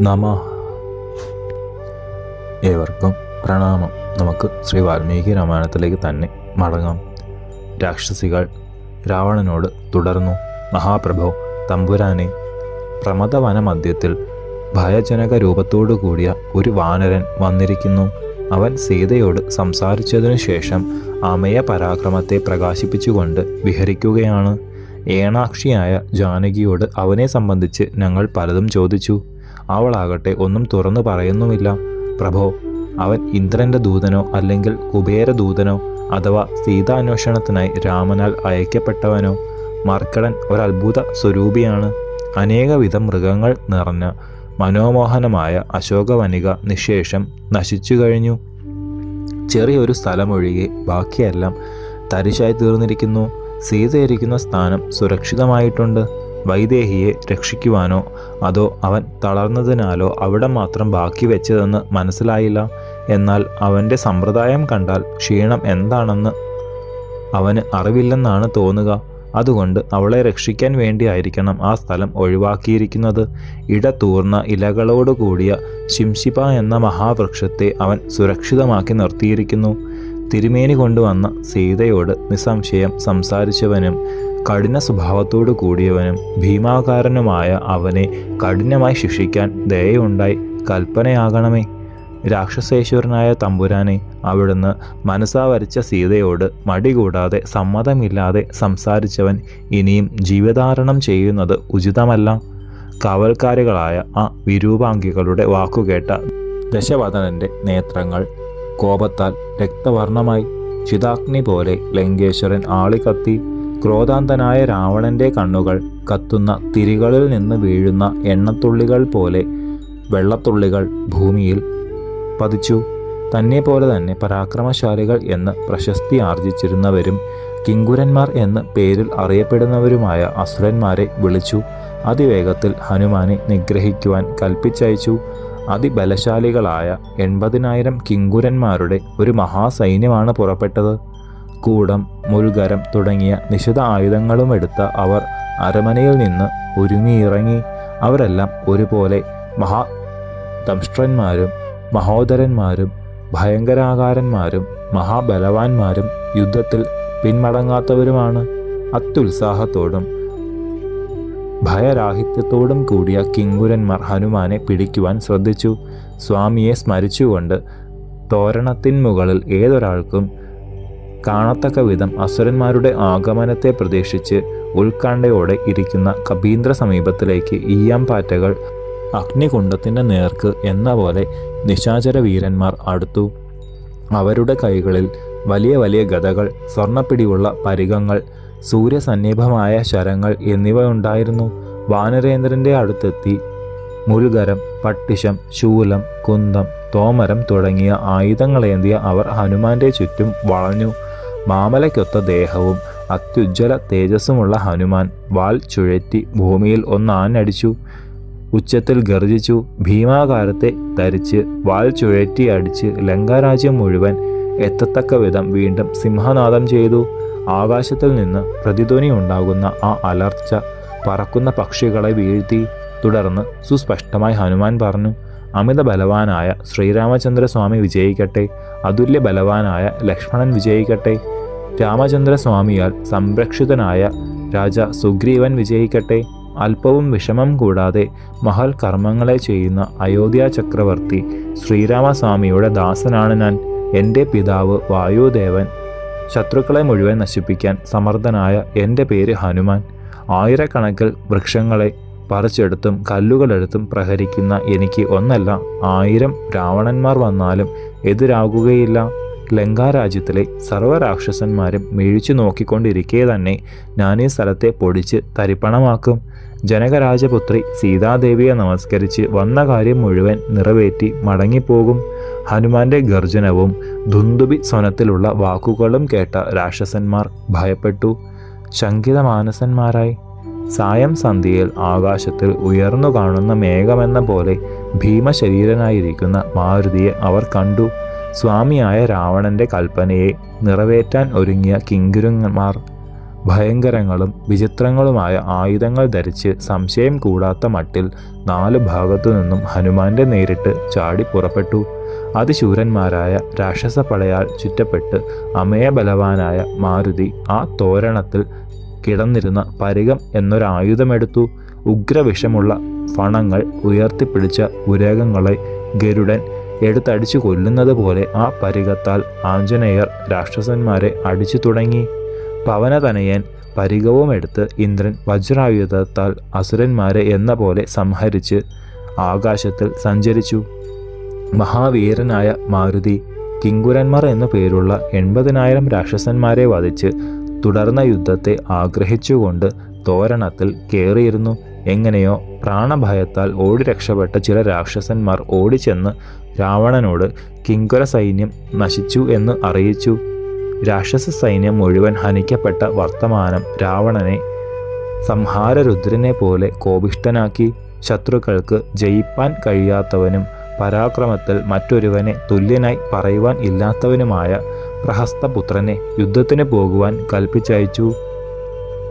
നമ. ഏവർക്കും പ്രണാമം. നമുക്ക് ശ്രീ വാൽമീകി രാമായണത്തിലേക്ക് തന്നെ മടങ്ങാം. രാക്ഷസികൾ രാവണനോട് തുടർന്നു. മഹാപ്രഭോ തമ്പുരാനെ പ്രമദവന മധ്യത്തിൽ ഭയജനക രൂപത്തോടു കൂടിയ ഒരു വാനരൻ വന്നിരിക്കുന്നു. അവൻ സീതയോട് സംസാരിച്ചതിനു ശേഷം അമയ പരാക്രമത്തെ പ്രകാശിപ്പിച്ചുകൊണ്ട് വിഹരിക്കുകയാണ്. ഏണാക്ഷിയായ ജാനകിയോട് അവനെ സംബന്ധിച്ച് ഞങ്ങൾ പലതും ചോദിച്ചു. അവളാകട്ടെ ഒന്നും തുറന്നു പറയുന്നുമില്ല. പ്രഭോ അവൻ ഇന്ദ്രന്റെ ദൂതനോ അല്ലെങ്കിൽ കുബേരദൂതനോ അഥവാ സീതാന്വേഷണത്തിനായി രാമനാൽ അയക്കപ്പെട്ടവനോ മർക്കടൻ ഒരത്ഭുത സ്വരൂപിയാണ്. അനേകവിധ മൃഗങ്ങൾ നിറഞ്ഞ മനോമോഹനമായ അശോകവനിക നിശേഷം നശിച്ചു കഴിഞ്ഞു. ചെറിയൊരു സ്ഥലമൊഴികെ ബാക്കിയെല്ലാം തരിശായി തീർന്നിരിക്കുന്നു. സീതയിരിക്കുന്ന സ്ഥാനം സുരക്ഷിതമായിട്ടുണ്ട്. വൈദേഹിയെ രക്ഷിക്കുവാനോ അതോ അവൻ തളർന്നതിനാലോ അവിടെ മാത്രം ബാക്കി വെച്ചതെന്ന് മനസ്സിലായില്ല. എന്നാൽ അവന്റെ സമ്പ്രദായം കണ്ടാൽ ക്ഷീണം എന്താണെന്ന് അവന് അറിവില്ലെന്നാണ് തോന്നുക. അതുകൊണ്ട് അവളെ രക്ഷിക്കാൻ വേണ്ടിയായിരിക്കണം ആ സ്ഥലം ഒഴിവാക്കിയിരിക്കുന്നത്. ഇടതൂർന്ന ഇലകളോട് കൂടിയ ശിംശിപ എന്ന മഹാവൃക്ഷത്തെ അവൻ സുരക്ഷിതമാക്കി നിർത്തിയിരിക്കുന്നു. തിരുമേനി കൊണ്ടുവന്ന സീതയോട് നിസ്സംശയം സംസാരിച്ചവനും കഠിന സ്വഭാവത്തോടു കൂടിയവനും ഭീമാകാരനുമായ അവനെ കഠിനമായി ശിക്ഷിക്കാൻ ദയുണ്ടായി കൽപ്പനയാകണമേ. രാക്ഷസേശ്വരനായ തമ്പുരാനെ അവിടുന്ന് മനസ്സാവരിച്ച സീതയോട് മടികൂടാതെ സമ്മതമില്ലാതെ സംസാരിച്ചവൻ ഇനിയും ജീവധാരണം ചെയ്യുന്നത് ഉചിതമല്ല. കാവൽക്കാരികളായ ആ വിരൂപാംഗികളുടെ വാക്കുകേട്ട ദശവദനന്റെ നേത്രങ്ങൾ കോപത്താൽ രക്തവർണമായി ചിതാഗ്നി പോലെ ലങ്കേശ്വരൻ ആളിക്കത്തി ക്രോധാന്തനായ രാവണന്റെ കണ്ണുകൾ കത്തുന്ന തിരികളിൽ നിന്ന് വീഴുന്ന എണ്ണത്തുള്ളികൾ പോലെ വെള്ളത്തുള്ളികൾ ഭൂമിയിൽ പതിച്ചു. തന്നെ പോലെ തന്നെ പരാക്രമശാലികൾ എന്ന് പ്രശസ്തി ആർജിച്ചിരുന്നവരും കിങ്കുരന്മാർ എന്ന് പേരിൽ അറിയപ്പെടുന്നവരുമായ അസുരന്മാരെ വിളിച്ചു. അതിവേഗത്തിൽ ഹനുമാനെ നിഗ്രഹിക്കുവാൻ കൽപ്പിച്ചയച്ചു. അതിബലശാലികളായ എൺപതിനായിരം കിങ്കുരന്മാരുടെ ഒരു മഹാസൈന്യമാണ് പുറപ്പെട്ടത്. കൂടം മുൽഗരം തുടങ്ങിയ നിശിത ആയുധങ്ങളുമെടുത്ത അവർ അരമനയിൽ നിന്ന് ഒരുങ്ങിയിറങ്ങി. അവരെല്ലാം ഒരുപോലെ മഹാ ദംഷ്ട്രന്മാരും മഹോദരന്മാരും ഭയങ്കരാകാരന്മാരും മഹാബലവാന്മാരും യുദ്ധത്തിൽ പിന്മടങ്ങാത്തവരുമാണ് അത്യുത്സാഹത്തോടും ഭയരാഹിത്യത്തോടും കൂടിയ കിങ്കുരന്മാർ ഹനുമാനെ പിടിക്കുവാൻ ശ്രദ്ധിച്ചു. സ്വാമിയെ സ്മരിച്ചുകൊണ്ട് തോരണത്തിൻ മുകളിൽ ഏതൊരാൾക്കും കാണത്തക്ക വിധം അസുരന്മാരുടെ ആഗമനത്തെ പ്രതീക്ഷിച്ച് ഉത്കണ്ഠയോടെ ഇരിക്കുന്ന കബീന്ദ്ര സമീപത്തിലേക്ക് ഈയാമ്പാറ്റകൾ അഗ്നികുണ്ഡത്തിന്റെ നേർക്ക് എന്ന പോലെ നിശാചര വീരന്മാർ അടുത്തു. അവരുടെ കൈകളിൽ വലിയ വലിയ ഗതകൾ സ്വർണപ്പിടിയുള്ള പരികങ്ങൾ സൂര്യസന്നിഭമായ ശരങ്ങൾ എന്നിവ ഉണ്ടായിരുന്നു വാനരേന്ദ്രന്റെ അടുത്തെത്തി മുൽഗരം പട്ടിഷം ശൂലം കുന്തം തോമരം തുടങ്ങിയ ആയുധങ്ങളേന്തിയ അവർ ഹനുമാന്റെ ചുറ്റും വളഞ്ഞു. മാമലയ്ക്കൊത്ത ദേഹവും അത്യുജ്വല തേജസ്സുമുള്ള ഹനുമാൻ വാൽ ചുഴറ്റി ഭൂമിയിൽ ഒന്നാനടിച്ചു ഉച്ചത്തിൽ ഗർജിച്ചു. ഭീമാകാരത്തെ ധരിച്ച് വാൽ ചുഴറ്റി അടിച്ച് ലങ്കാരാജ്യം മുഴുവൻ എത്തത്തക്ക വിധം വീണ്ടും സിംഹനാദം ചെയ്തു. ആകാശത്തിൽ നിന്ന് പ്രതിധ്വനി ഉണ്ടാകുന്ന ആ അലർച്ച പറക്കുന്ന പക്ഷികളെ വീഴ്ത്തി. തുടർന്ന് സുസ്പഷ്ടമായി ഹനുമാൻ പറഞ്ഞു അമിത ബലവാനായ ശ്രീരാമചന്ദ്രസ്വാമി വിജയിക്കട്ടെ. അതുല്യ ബലവാനായ ലക്ഷ്മണൻ വിജയിക്കട്ടെ. രാമചന്ദ്രസ്വാമിയാൽ സംരക്ഷിതനായ രാജ സുഗ്രീവൻ വിജയിക്കട്ടെ. അല്പവും വിഷമം കൂടാതെ മഹൽ കർമ്മങ്ങളെ ചെയ്യുന്ന അയോധ്യ ചക്രവർത്തി ശ്രീരാമസ്വാമിയുടെ ദാസനാണ് ഞാൻ. എന്റെ പിതാവ് വായുദേവൻ. ശത്രുക്കളെ മുഴുവൻ നശിപ്പിക്കാൻ സമർത്ഥനായ എന്റെ പേര് ഹനുമാൻ. ആയിരക്കണക്കിൽ വൃക്ഷങ്ങളെ പറിച്ചെടുത്തും കല്ലുകളെടുത്തും പ്രഹരിക്കുന്ന എനിക്ക് ഒന്നല്ല ആയിരം രാവണന്മാർ വന്നാലും എതിരാകുകയില്ല. ലങ്കാരാജ്യത്തിലെ സർവരാക്ഷസന്മാരും വീഴ്ച നോക്കിക്കൊണ്ടിരിക്കെ തന്നെ ഈ സ്ഥലത്തെ പൊടിച്ച് തരിപ്പണമാക്കും. ജനകരാജപുത്രി സീതാദേവിയെ നമസ്കരിച്ച് വന്ന കാര്യം മുഴുവൻ നിറവേറ്റി മടങ്ങിപ്പോകും. ഹനുമാന്റെ ഗർജനവും ധുന്തുബി സ്വനത്തിലുള്ള വാക്കുകളും കേട്ട രാക്ഷസന്മാർ ഭയപ്പെട്ടു. ശങ്കിതമാനസന്മാരായി. സായം സന്ധ്യയിൽ ആകാശത്തിൽ ഉയർന്നു കാണുന്ന മേഘമെന്ന പോലെ ഭീമശരീരനായിരിക്കുന്ന മാരുതിയെ അവർ കണ്ടു. സ്വാമിയായ രാവണന്റെ കൽപ്പനയെ നിറവേറ്റാൻ ഒരുങ്ങിയ കിങ്കുരുങ്ങന്മാർ ഭയങ്കരങ്ങളും വിചിത്രങ്ങളുമായ ആയുധങ്ങൾ ധരിച്ച് സംശയം കൂടാത്ത മട്ടിൽ നാല് ഭാഗത്തു നിന്നും ഹനുമാന്റെ നേരിട്ട് ചാടി പുറപ്പെട്ടു. അതിശൂരന്മാരായ രാക്ഷസ പടയാൽ ചുറ്റപ്പെട്ട് അമയബലവാനായ മാരുതി ആ തോരണത്തിൽ കിടന്നിരുന്ന പരികം എന്നൊരായുധമെടുത്തു. ഉഗ്രവിഷമുള്ള ഫണങ്ങൾ ഉയർത്തിപ്പിടിച്ച ഉരേകങ്ങളെ ഗരുഡൻ എടുത്തടിച്ചു കൊല്ലുന്നത് പോലെ ആ പരികത്താൽ ആഞ്ജനേയർ രാക്ഷസന്മാരെ അടിച്ചു തുടങ്ങി. പവനതനയൻ പരികവുമെടുത്ത് ഇന്ദ്രൻ വജ്രായുധത്താൽ അസുരന്മാരെ എന്ന പോലെ സംഹരിച്ച് ആകാശത്തിൽ സഞ്ചരിച്ചു. മഹാവീരനായ മാരുതി കിങ്കുരന്മാർ എന്നു പേരുള്ള എൺപതിനായിരം രാക്ഷസന്മാരെ വധിച്ച് തുടർന്ന യുദ്ധത്തെ ആഗ്രഹിച്ചുകൊണ്ട് തോരണത്തിൽ കയറിയിരുന്നു എങ്ങനെയോ പ്രാണഭയത്താൽ ഓടി രക്ഷപ്പെട്ട ചില രാക്ഷസന്മാർ ഓടിച്ചെന്ന് രാവണനോട് കിങ്കുര സൈന്യം നശിച്ചു എന്ന് അറിയിച്ചു. രാക്ഷസ സൈന്യം മുഴുവൻ ഹനിക്കപ്പെട്ട വർത്തമാനം രാവണനെ സംഹാരരുദ്രനെ പോലെ കോപിഷ്ഠനാക്കി. ശത്രുക്കൾക്ക് ജയിപ്പാൻ കഴിയാത്തവനും പരാക്രമത്തിൽ മറ്റൊരുവനെ തുല്യനായി പറയുവാൻ ഇല്ലാത്തവനുമായ പ്രഹസ്തപുത്രനെ യുദ്ധത്തിന് പോകുവാൻ കൽപ്പിച്ചയച്ചു.